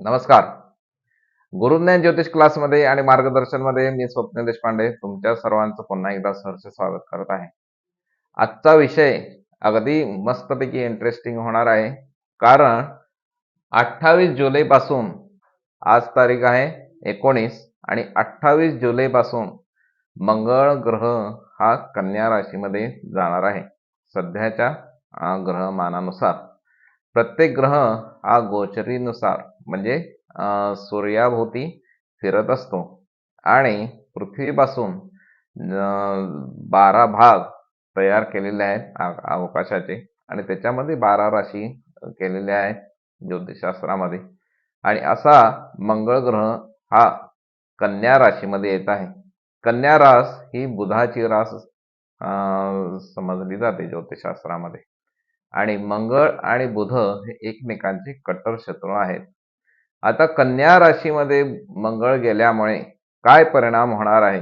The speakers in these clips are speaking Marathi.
नमस्कार. गुरुज्ञान ज्योतिष क्लासमध्ये आणि मार्गदर्शनमध्ये मी स्वप्न देशपांडे तुमच्या सर्वांचं पुन्हा एकदा सहर्ष स्वागत करत आहे. आजचा विषय अगदी मस्तपैकी इंटरेस्टिंग होणार आहे. कारण अठ्ठावीस जुलैपासून आज तारीख आहे एकोणीस आणि अठ्ठावीस जुलैपासून मंगळ ग्रह हा कन्या राशीमध्ये जाणार आहे. सध्याच्या ग्रहमानानुसार प्रत्येक ग्रह हा गोचरीनुसार. म्हणजे सूर्याभोवती फिरत असतो. आणि पृथ्वीपासून बारा भाग तयार केलेले आहेत आ- अवकाशाचे. आणि त्याच्यामध्ये बारा राशी केलेल्या आहेत ज्योतिषशास्त्रामध्ये. आणि असा मंगळ ग्रह हा कन्या राशीमध्ये येत आहे. कन्या रास ही बुधाची रास समजली जाते ज्योतिषशास्त्रामध्ये. आणि मंगळ आणि बुध हे एकमेकांचे कट्टर शत्रू आहेत. आता कन्या राशीमध्ये मंगळ गेल्यामुळे काय परिणाम होणार आहे?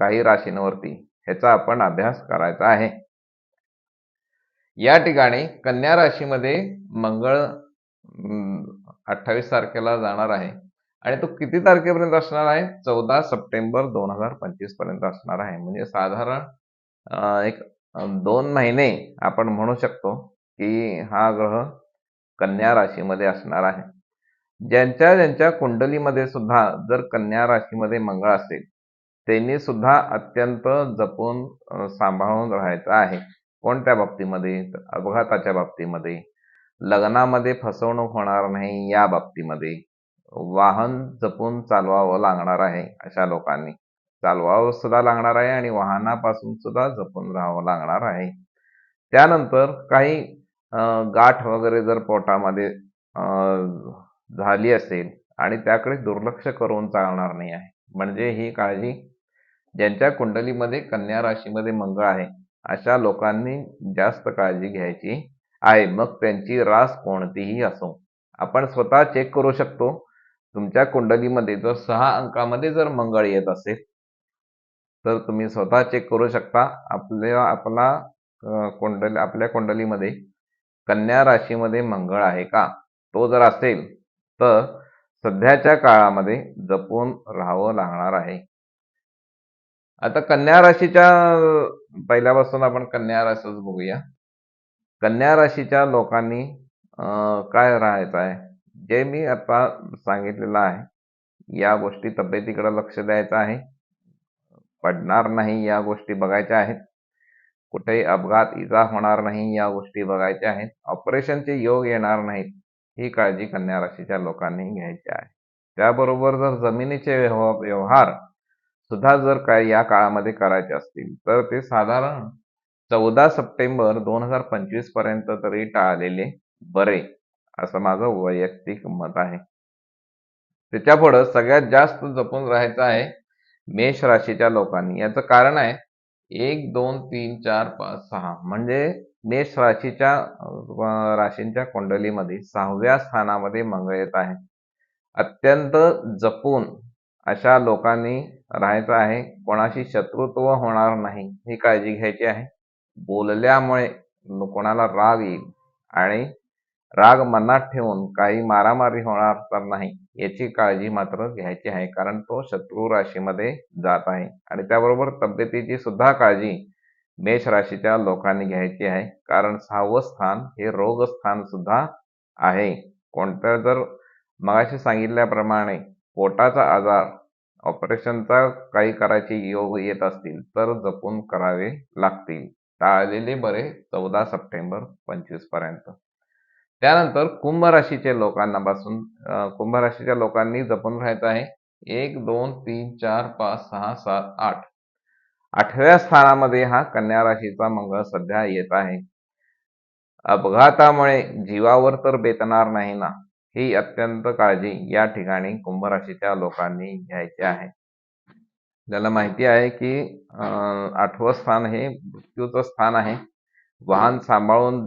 काही राशींवरती ह्याचा आपण अभ्यास करायचा आहे. या ठिकाणी कन्या राशीमध्ये मंगळ अठ्ठावीस तारखेला जाणार आहे. आणि तो किती तारखेपर्यंत असणार आहे? चौदा सप्टेंबर दोन हजार पंचवीसपर्यंत असणार आहे. म्हणजे साधारण एक दोन महिने आपण म्हणू शकतो की हा ग्रह कन्या राशीमध्ये असणार आहे. ज्यांच्या ज्यांच्या कुंडलीमध्ये सुद्धा जर कन्या राशीमध्ये मंगळ असेल त्यांनी सुद्धा अत्यंत जपून सांभाळून राहायचं आहे. कोणत्या बाबतीमध्ये? अपघाताच्या बाबतीमध्ये लग्नामध्ये फसवणूक होणार नाही या बाबतीमध्ये वाहन जपून चालवावं लागणार आहे अशा लोकांनी. चालवावं सुद्धा लागणार आहे आणि वाहनापासून सुद्धा जपून राहावं लागणार आहे. त्यानंतर काही गाठ वगैरे जर पोटामध्ये अं, झाली असेल आणि त्याकडे दुर्लक्ष करून चालणार नाही आहे. म्हणजे ही काळजी ज्यांच्या कुंडलीमध्ये कन्या राशीमध्ये मंगळ आहे अशा लोकांनी जास्त काळजी घ्यायची आहे. मग त्यांची रास कोणतीही असो. आपण स्वतः चेक करू शकतो. तुमच्या कुंडलीमध्ये जर सहा अंकामध्ये जर मंगळ येत असेल तर तुम्ही स्वतः चेक करू शकता. आपल्या आपला कुंडली आपल्या कुंडलीमध्ये कन्या राशीमध्ये मंगळ आहे का? तो जर असेल तर सध्याच्या काळामध्ये जपून राहावं लागणार आहे. आता कन्या राशीच्या पहिल्यापासून आपण कन्या राशीच बघूया. कन्या राशीच्या लोकांनी काय राहायचं आहे? जे मी आता सांगितलेलं आहे या गोष्टी तब्येतीकडे लक्ष द्यायचं आहे. पडणार नाही या गोष्टी बघायच्या आहेत. कुठेही अपघात इजा होणार नाही या गोष्टी बघायच्या आहेत. ऑपरेशनचे योग येणार नाहीत. ही काळजी कन्या राशीच्या लोकांनी घ्यायची आहे. त्याबरोबर जर जमिनीचे व्यवहार व्यवहार सुद्धा जर काय या काळामध्ये करायचे असतील तर ते साधारण चौदा सप्टेंबर दोन हजार पंचवीसपर्यंत तरी टाळलेले बरे असं माझं वैयक्तिक मत आहे. त्याच्यापुढं सगळ्यात जास्त जपून राहायचं आहे मेष राशीच्या लोकांनी. याचं कारण आहे एक दोन तीन चार पाच सहा. म्हणजे मेष राशीच्या राशींच्या कुंडलीमध्ये सहाव्या स्थानामध्ये मंगळ येत आहे. अत्यंत जपून अशा लोकांनी राहायचं आहे. कोणाशी शत्रुत्व होणार नाही ही काळजी घ्यायची आहे. बोलल्यामुळे कोणाला राग येईल आणि राग मनात ठेवून काही मारामारी होणार तर नाही याची काळजी मात्र घ्यायची आहे. कारण तो शत्रू राशीमध्ये जात आहे आणि त्याबरोबर तब्येतीची सुद्धा काळजी मेष राशीच्या लोकांनी घ्यायची आहे. कारण सहावं स्थान हे रोग स्थान सुद्धा आहे. कोणत्या जर मगाशी सांगितल्याप्रमाणे पोटाचा आजार ऑपरेशनचा काही करायचे योग येत असतील तर जपून करावे लागतील. टाळलेले बरे चौदा सप्टेंबर पंचवीसपर्यंत. त्यानंतर कुंभ राशीच्या लोकांना पासून कुंभ राशीच्या लोकांनी जपून राहायचं आहे. एक दोन तीन चार पाच सहा सात आठ. आठव्या स्थानामध्ये हा कन्या राशीचा मंगळ सध्या येत आहे. अपघातामुळे जीवावर तर बेतणार नाही ना ही अत्यंत काळजी या ठिकाणी कुंभ राशीच्या लोकांनी घ्यायची आहे. ज्याला माहिती आहे की अं, आठवं स्थान हे मृत्यूचं स्थान आहे. वाहन सांभाळून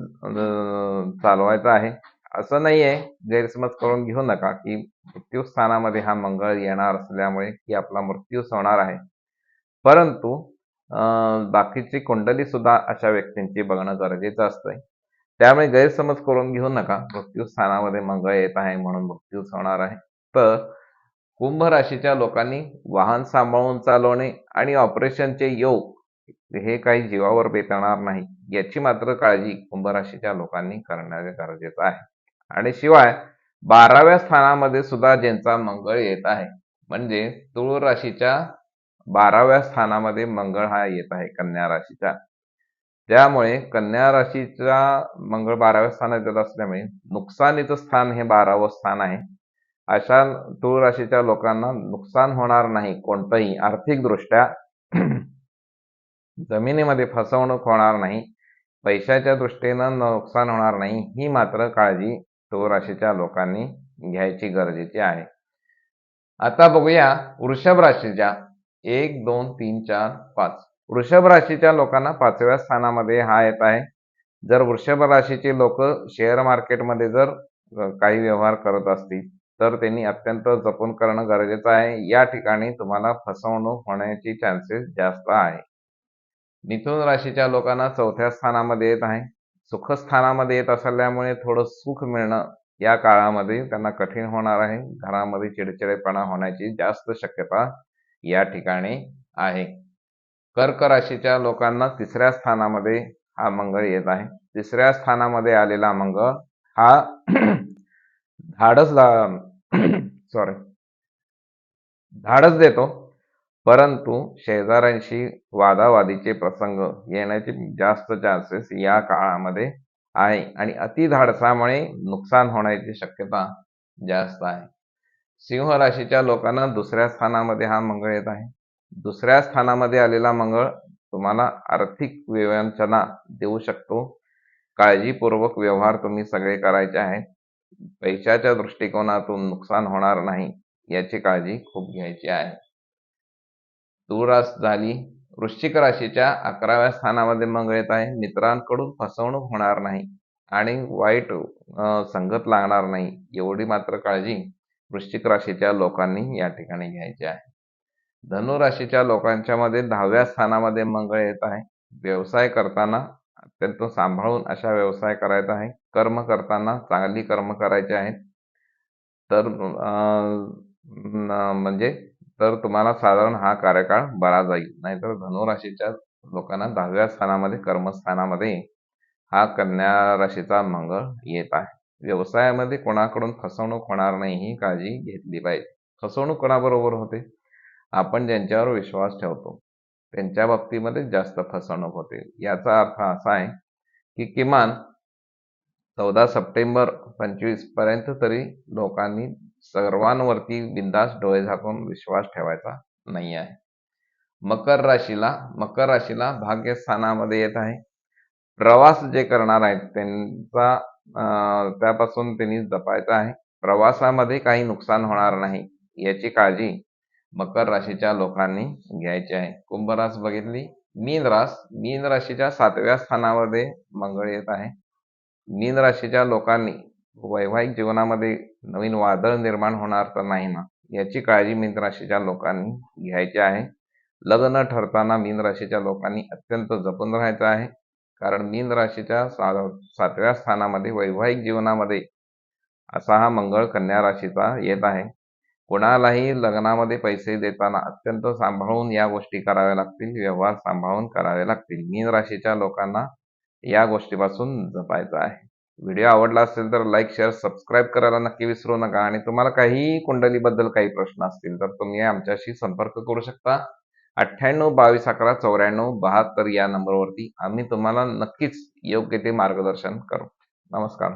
चालवायचं आहे. असं नाही आहे गैरसमज करून घेऊ नका की मृत्यू स्थानामध्ये हा मंगळ येणार असल्यामुळे की आपला मृत्यूच होणार आहे. परंतु बाकीची कुंडली सुद्धा अशा व्यक्तींची बघणं गरजेचं असतंय. त्यामुळे गैरसमज करून घेऊ नका. मृत्यू स्थानामध्ये मंगळ येत आहे म्हणून मृत्यूच होणार आहे. तर कुंभ राशीच्या लोकांनी वाहन सांभाळून चालवणे आणि ऑपरेशनचे योग हे काही जीवावर बेतणार नाही याची मात्र काळजी कुंभ राशीच्या लोकांनी करणे गरजेचं आहे. आणि शिवाय बाराव्या स्थानामध्ये सुद्धा ज्यांचा मंगळ येत आहे म्हणजे तुळ राशीच्या बाराव्या स्थानामध्ये मंगळ हा येत आहे कन्या राशीचा. त्यामुळे कन्या राशीचा मंगळ बाराव्या स्थानात येत असल्यामुळे नुकसानीचं स्थान हे बारावं स्थान आहे. अशा तुळ राशीच्या लोकांना नुकसान होणार नाही कोणतंही आर्थिक दृष्ट्या जमिनीमध्ये फसवणूक होणार नाही पैशाच्या दृष्टीनं नुकसान होणार नाही ही मात्र काळजी तुळ राशीच्या लोकांनी घ्यायची गरजेची आहे. आता बघूया वृषभ राशीच्या एक दोन तीन चार पाच. वृषभ राशीच्या लोकांना पाचव्या स्थानामध्ये हा येत आहे. जर वृषभ राशीचे लोक शेअर मार्केटमध्ये जर काही व्यवहार करत असतील तर त्यांनी अत्यंत जपून करणं गरजेचं आहे. या ठिकाणी तुम्हाला फसवणूक होण्याची चान्सेस जास्त आहे. मिथुन राशीच्या लोकांना चौथ्या स्थानामध्ये येत आहे. सुखस्थानामध्ये येत असल्यामुळे थोडं सुख मिळणं या काळामध्ये त्यांना कठीण होणार आहे. घरामध्ये चिडचिडेपणा होण्याची जास्त शक्यता या ठिकाणी आहे. कर्क राशीच्या लोकांना तिसऱ्या स्थानामध्ये हा मंगळ येत आहे. तिसऱ्या स्थानामध्ये आलेला मंगळ हा धाडस सॉरी धाडस देतो. परंतु शेजाऱ्यांशी वादावादीचे प्रसंग येण्याचे जास्त चान्सेस या काळामध्ये आहे. आणि अति धाडसामुळे नुकसान होण्याची शक्यता जास्त आहे. सिंह राशीच्या लोकांना दुसऱ्या स्थानामध्ये हा मंगळ येत आहे. दुसऱ्या स्थानामध्ये आलेला मंगळ तुम्हाला आर्थिक विवंचना देऊ शकतो. काळजीपूर्वक व्यवहार तुम्ही सगळे करायचे आहेत. पैशाच्या दृष्टिकोनातून नुकसान होणार नाही याची काळजी खूप घ्यायची आहे. दूरास झाली. वृश्चिक राशीच्या अकराव्या स्थानामध्ये मंगळ येत आहे. मित्रांकडून फसवणूक होणार नाही आणि वाईट संगत लागणार नाही. एवढी मात्र काळजी वृश्चिक राशीच्या लोकांनी या ठिकाणी घ्यायचे आहे. धनु राशीच्या लोकांच्या मध्ये दहाव्या स्थानामध्ये मंगळ येत आहे. व्यवसाय करताना अत्यंत सांभाळून अशा व्यवसाय करायचा आहे. कर्म करताना चांगली कर्म करायचे आहेत. तर म्हणजे तर तुम्हाला साधारण हा कार्यकाळ बरा जाईल. नाहीतर धनुराशीच्या लोकांना दहाव्या स्थानामध्ये कर्मस्थानामध्ये हा कन्या राशीचा मंगळ येत आहे. व्यवसायामध्ये कोणाकडून फसवणूक होणार नाही ही काळजी घेतली पाहिजे. फसवणूक कोणाबरोबर होते? आपण ज्यांच्यावर विश्वास ठेवतो त्यांच्या बाबतीमध्ये जास्त फसवणूक होते. याचा अर्थ असा आहे की किमान चौदा सप्टेंबर पंचवीसपर्यंत तरी लोकांनी सर्वांवरती बिंदास डोळे झाकून विश्वास ठेवायचा नाही आहे. मकर राशीला मकर राशीला भाग्यस्थानामध्ये येत आहे. प्रवास जे करणार आहेत त्यांचा त्यापासून त्यांनी जपायचं आहे. प्रवासामध्ये काही नुकसान होणार नाही याची काळजी मकर राशीच्या लोकांनी घ्यायची आहे. कुंभ रास बघितली? मीन रास मीन राशीच्या सातव्या स्थानामध्ये मंगळ येत आहे. मीन राशीच्या लोकांनी वैवाहिक जीवनामध्ये नवीन वादळ निर्माण होणार तर नाही ना याची काळजी मीन राशीच्या लोकांनी घ्यायची आहे. लग्न ठरताना मीन राशीच्या लोकांनी अत्यंत जपून राहायचं आहे. कारण मीन राशीच्या सातव्या स्थानामध्ये वैवाहिक जीवनामध्ये असा हा मंगळ कन्या राशीचा येत आहे. कोणालाही लग्नामध्ये पैसे देताना अत्यंत सांभाळून या गोष्टी कराव्या लागतील व्यवहार सांभाळून करावे लागतील. मीन राशीच्या लोकांना या गोष्टीपासून जपायचं आहे. व्हिडिओ आवडला असेल तर लाईक शेअर सबस्क्राईब करायला नक्की विसरू नका. आणि तुम्हाला काही कुंडलीबद्दल काही प्रश्न असतील तर तुम्ही आमच्याशी संपर्क करू शकता. अठ्ठ्याण्णव बावीस अकरा चौऱ्याण्णव बहात्तर या नंबरवरती आम्ही तुम्हाला नक्कीच योग्य ते मार्गदर्शन करू. नमस्कार.